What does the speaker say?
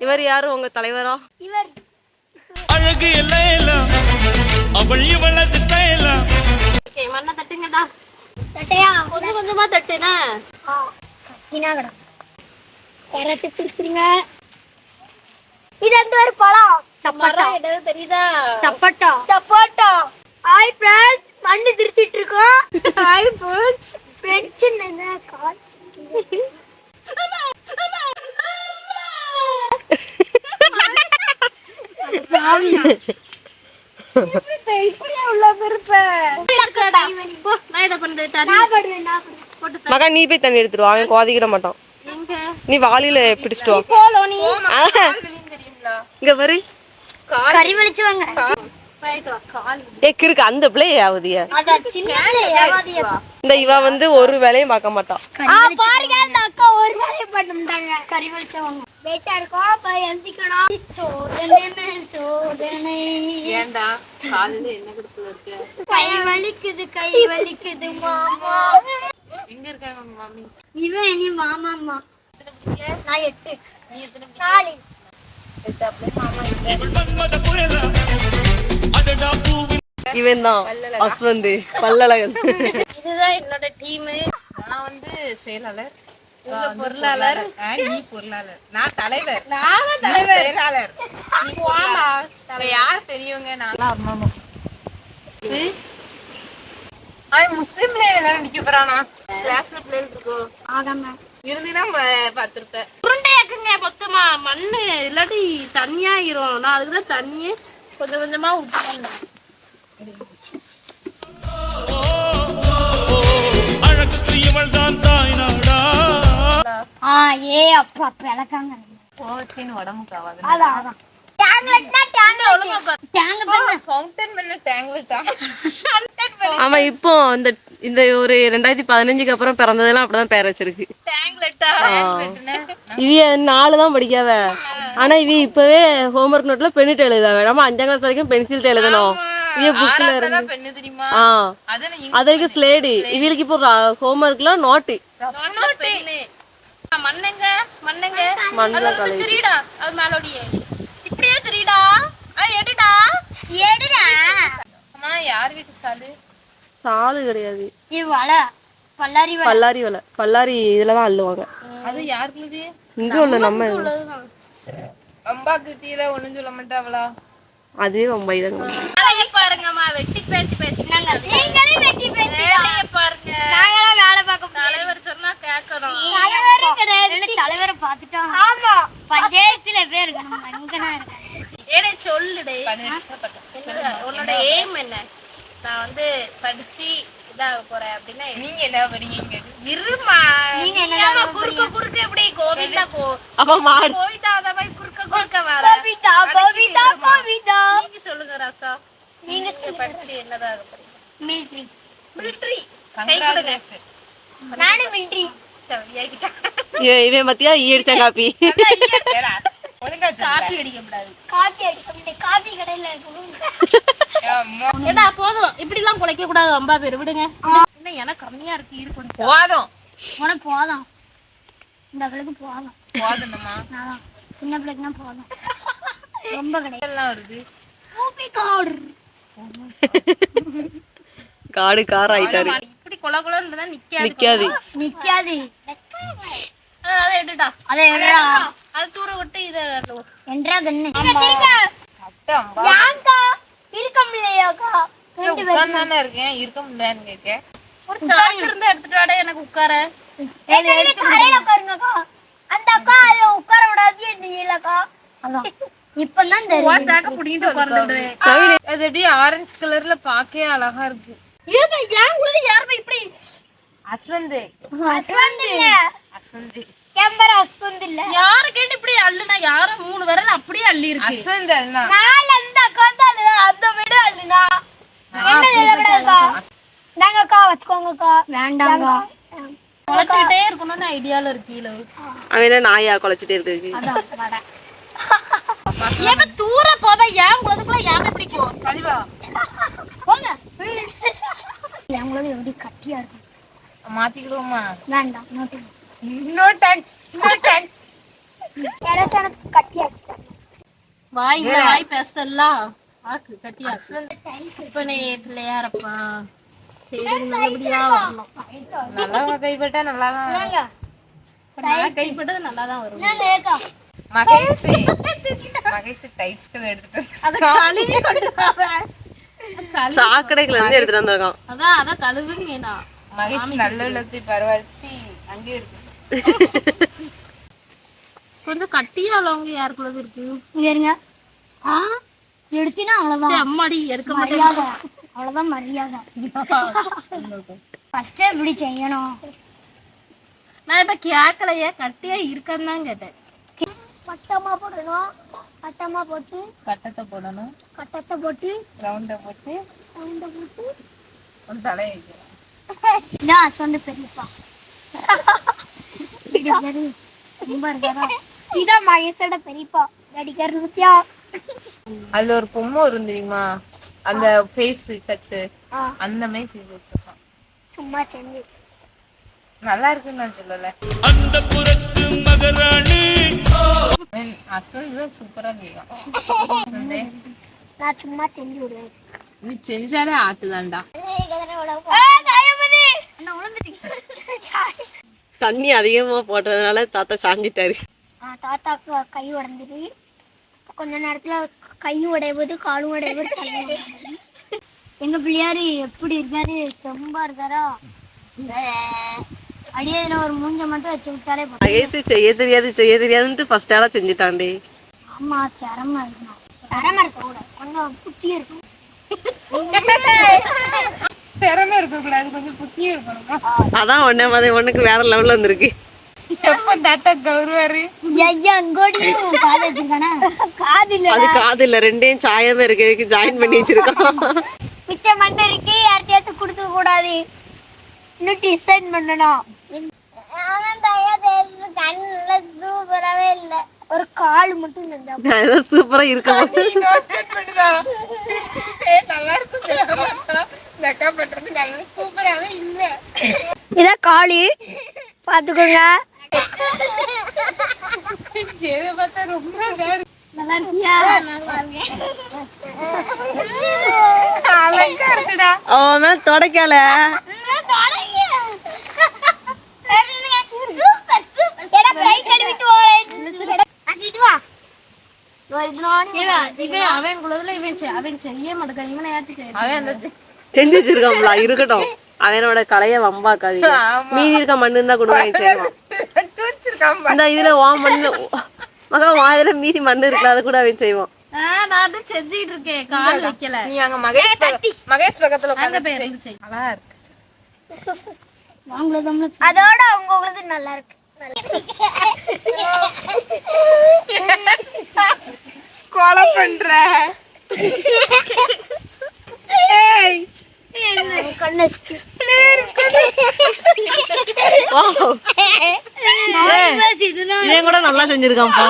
இவர் யாரு உங்க தலைவரா? இவர். அழகு எல்லாம் எல்லாம் அவள் இவளது ஸ்டைலாம் ஓகே மண்ணை தட்டுங்கடா. தட்டையா? கொஞ்சம் கொஞ்சமா தட்டுனா. கத்தினாகடா யாராச்சும் பிடிச்சிருங்க. இது வந்து ஒரு பழம்? சப்போட்டா. என்னது தெரியுதா? சப்போட்டா. சப்போட்டா. ஹாய் ஃப்ரெண்ட்ஸ் மண்ணு திருச்சிட்டு இருக்கோம். ஹாய் ஃப்ரெண்ட்ஸ் ஃப்ரெண்ட்ஸ் என்ன கால் இப்படியே உள்ள பெருப்பேன் போ, நான் இதை பண்றது தண்ணி நான் படுவேன் நான் படுவேன் மகா நீ போய் தண்ணி எடுத்துட்டு வா அவன் கோதிக்கிட மாட்டான். நீ வாளியில பிடிச்சிட்டு வா. இங்க கறி ஏ கிறுக்கு அந்த பிள்ளை ஆகுதியா அத சின்ன ஏவாதியா இந்த இவ வந்து ஒரு வேலையும் பார்க்க மாட்டான் ஆ பாருங்க அந்த அக்கா ஒரு வேலையை பண்ண மாட்டாங்க. கறி வலிச்சவங்க. வெயிட்டா இருக்கோம். போய் சோதனை. சோதனை காலையில என்ன குடுப்புல இருக்க? கை வலிக்குது கை வலிக்குது மாமா. எங்க இருக்காங்க உங்க மம்மி இவன் இனி மாமாமா நான் எட்டு. நீ எத்தனை நாலு மாமா புயலா அடடா பூவின் இவன் தான் அஸ்வந்த் பல்லழகன். இதுதான் என்னோட டீம். நான் வந்து செயலாளர். பொருளாளர். நீ பொருளாளர். நான் தலைவர். நான் தலைவர்? செயலாளர். நீ பொருளாளர். இப்ப யார் பெரியவங்க? நான் அவன் முஸ்லீம் பிள்ளைங்க எல்லாரும் நிக்க போறானா? கிளாஸ்ல பிள்ளைகள் இருக்கோ? ஆகாம இருந்துனா உருண்டையாக்குங்க மொத்தமா. மண்ணு இல்லாட்டி தண்ணியாயிரும் நான் அதுக்கு தான் தண்ணியே கொஞ்சம் கொஞ்சமா ஊற்றுவேன் ஏ அப்பா பிளக்காங்க. உடம்புக்கு ஆகாது. அதான் அதான். ஆமா இப்போ இந்த இந்த ஒரு ரெண்டாயிரத்தி பதினஞ்சுக்கு அப்புறம் பிறந்ததெல்லாம் அப்படிதான் பேர் வச்சிருக்கு. இவிய நாலு தான் படிக்காவ. ஆனா இவ இப்பவே ஹோம்ஒர்க் நோட்ல பென்னிட்டு எழுதாவ. நம்ம அஞ்சாம் கிளாஸ் வரைக்கும் பென்சில்ட்டு எழுதணும். இவிய புக்ல இருந்து. ஆ. அது வரைக்கும் ஸ்லேடு இவளுக்கு இப்போ ஹோம்ஒர்க்லாம் நோட்டு மண்ணெங்க? மண்ணெங்க? மண்ணில் கலை அது மேலோடியே. இப்படியே திரிடா. அது எடுடா. எடுடா. அம்மா யார் வீட்டு சாலு? சாலு கிடையாது. இது வலை. பல்லாரி வலை. பல்லாரி வலை. பல்லாரி இதுல தான் அள்ளுவாங்க. அது யாருக்குள்ளது? இங்க உள்ள நம்ம அம்பாக்கு தீர ஒண்ணும் சொல்ல மாட்டாவளா? அதே ரொம்ப இதுங்க வேலையை பாருங்கம்மா. வெட்டி பேச்சு பேசினாங்க நீங்களே வெட்டி பேசி பாருங்க. நாங்களாம் வேலை பார்க்க தலைவர் கேட்கணும் தலைவரே கிடையாது தலைவரை பார்த்துட்டோம் ஆமா. பஞ்சாயத்துல பேர் நம்ம எங்கனா இருக்கு ஏனே சொல்லுடே. உன்னோட எய்ம் என்ன? நான் வந்து படிச்சு இதாக போறேன் அப்படின்னா? நீங்க என்ன வரீங்க இருமா. நீங்க என்ன குறுக்க குறுக்க எப்படி? கோவிந்தா கோ அப்ப மாடு. கோவிந்தா அத போய் குறுக்க குறுக்க வர. கோவிதா கோவிதா கோவிதா நீங்க சொல்லுங்க ராசா. நீங்க படிச்சு என்னதாக போறீங்க? மிலிட்ரி மிலிட்ரி கை கொடுங்க. நானும் மிலிட்ரி சரி ஏகிட்ட இவன் பத்தியா? ஈ அடிச்சா காப்பி. ஒழுங்கா காப்பி அடிக்க கூடாது காபி அடிக்க காபி கடையில இருக்கணும் ஏடா போதும் இப்படி எல்லாம் குலைக்க கூடாது அம்பா பேர். விடுங்க. இன்னும் எனக்கு கம்மியா இருக்கு இரு கொஞ்சம். போதும். உனக்கு போதும். இந்த அவளுக்கு போதும். போதும்மா. அதான் சின்ன பிள்ளைக்குனா போதும். ரொம்ப கிடையாது. எல்லாம் வருது. ஓபி கார் காடு கார் ஆயிட்டாரு கொல கொலன்னு தான் நிக்காது நிக்காது. நிக்காது அதை எடுடா. அதை எடுடா. அது தூர விட்டு இதை என்றா கண்ணு. சட்டம் யாங்கா இருக்க முடியலையாக்கா உட்கார்ந்து இருக்கேன். இருக்க முடியலன்னு கேட்க ஒரு சாக்கு இருந்தா எடுத்துட்டு வாடா எனக்கு உட்கார. கரையில உட்காருங்கக்கா அந்த அக்கா அதுல உட்கார விடாது இல்லக்கா அதான். இப்பதான் தெரியும். சாக்க புடிங்கிட்டு உட்கார்ந்து அது அப்படியே ஆரஞ்சு கலர்ல பாக்கவே அழகா இருக்கு. ஏங்க ஏன் கூட யாருமே இப்படி? அஸ்வந்து அஸ்வந்த் இல்ல. அஸ்வந்து கேம்பர் இல்ல. யார கேட்டு இப்படி அள்ளுனா? யார மூணு விரல் அப்படியே அள்ளி இருக்கு அஸ்வந்து அதுதான் நாலு அந்த அந்த விட அழுனா என்ன நிலவிடக்கா நாங்கக்கா வச்சுக்கோங்கக்கா. வேண்டாம்க்கா. குழைச்சிக்கிட்டே இருக்கணும்னு ஐடியால இருக்கீல அவன் என்ன நாயா குலைச்சிட்டே இருக்கு அதான் வடை. ஏன் தூர போவ ஏன் உலகத்துல யாரை பிடிக்கும்? கழிவா போங்க. எங்களோட எப்படி கட்டியா இருக்கும். மாத்திக்கிடுவோமா. வேண்டாம் நோ தேங்க்ஸ் நோ தேங்க்ஸ் எனக்கு கட்டியாச்சு வாய் வாய் பேசல ஆக்கு கட்டியா இப்ப நீ பிள்ளையாரப்பா. சரி நல்லபடியா வரணும். நல்லவங்க கைப்பட்டா நல்லா தான் கைப்பட்டது நல்லா தான் வரும் மகேஷ். மகேஷ் டைட்ஸ்க்கு எடுத்துட்டு அத கழுவி கொண்டு வாங்க. சாக்கடைக்குள்ள இருந்து எடுத்துட்டு வந்திருக்கான். அதான் அதான் கழுவுங்கண்ணா மகேஷ் நல்ல உள்ளத்தை பரவாயில்லை அங்கே இருக்கு. கொஞ்சம் கட்டியா உள்ளவங்க யாருக்குள்ளது இருக்கு? இங்க இருங்க ஆ? எடுத்தினா அவ்வளவுதான். அம்மாடி எடுக்க மரியாதை. அவ்வளவுதான் மரியாதை. ஃபர்ஸ்ட் இப்படி செய்யணும். நான் இப்ப கேட்கலையே கட்டியா இருக்கான்னு தான் கேட்டேன். பட்டமா போடணும். பட்டமா போட்டு கட்டத்தை போடணும். கட்டத்தை போட்டு ரவுண்டை போட்டு ரவுண்டை போட்டு. ஒரு வைக்கலாம் இதான் சொந்த பெரியப்பா. இதான் மகேஷோட பெரியப்பா. நடிகர் நித்யா அதுல ஒரு பொம்மை வரும் தெரியுமா? அந்த ஃபேஸ் கட்டு. அந்த மாதிரி செஞ்சு வச்சிருக்கான் சும்மா செஞ்சு நல்லா இருக்குன்னு நான் சொல்லல. அந்த புறத்து மகராணி அஸ்வந்த் தான் சூப்பரா செய்வான் நான் சும்மா செஞ்சு விடுவேன் நீ செஞ்சாலே ஆத்துதான்டா. தண்ணி அதிகமா போட்டதுனால தாத்தா சாஞ்சிட்டாரு. தாத்தாக்கு கை உடஞ்சிது. கொஞ்ச நேரத்துல கை உடையவது காலும் உடையுது. எங்க பிள்ளையாரு எப்படி இருக்காரு? செம்பா இருக்காரா? அடியே இதுல ஒரு மூஞ்ச மட்டும் வச்சு விட்டாலே போதும். மகேஷ் செய்ய தெரியாது செய்ய தெரியாதுன்ட்டு ஃபர்ஸ்ட் ஆளா செஞ்சுட்டான்டி. ஆமா திறமை இருக்கணும். திறமை இருக்க கூட கொஞ்சம் புத்தி இருக்கும் திறமை இருக்க கூடாது கொஞ்சம் புத்தியும் இருக்கணுமா. அதான் உடனே மாதிரி உனக்கு வேற லெவல்ல வந்திருக்கு. எப்ப தாத்தா கௌரவாரு? ஐயா அங்கோடியும் காது வச்சிருக்கானே காது இல்ல அது காது இல்ல ரெண்டையும் சாயமே இருக்கு ஜாயின் பண்ணி வச்சிருக்கான் மிச்ச மண்ணை இருக்கு கொடுக்க கூடாது. இன்னும் டிசைன் பண்ணணும். ஒரு கால் மட்டும் இருந்தா சூப்பரா இருக்க நல்லா இருக்கும் இதான் காளி பாத்துக்கோங்க. நல்லா இருக்கியா? நல்லா அழகா இருக்குடா. அவன் மேல தொடக்கல சூப்பர் சூப்பர் கை கழுவிட்டு வரேன் அடிட்டு வா இவன் இவன் அவன் குலதுல இவன் செ- அவன் செய்ய மாட்டேங்க இவனை யாச்சும் செய்ய அவன் அந்த ஜெ- செஞ்சு இருக்கட்டும். அவனோட கலைய வம்பாக்காதீங்க. மீதி இருக்க மண்ணு செய்வான் பாரு. இந்த இதுல வா மண்ணு மகா வா இதுல மீதி மண்ணு இருக்குல்ல அதை கூட அவன் செய்வான். நான் வந்து செஞ்சுக்கிட்டு இருக்கேன். கால் வைக்கல. நீ அங்க மகேஷ் மகேஷ் பக்கத்துல நல்லா இருக்கு. அதோட அவங்க உங்களுது நல்லா இருக்கு. கொலை பண்ற. கூட நல்லா செஞ்சிருக்கான்ப்பா.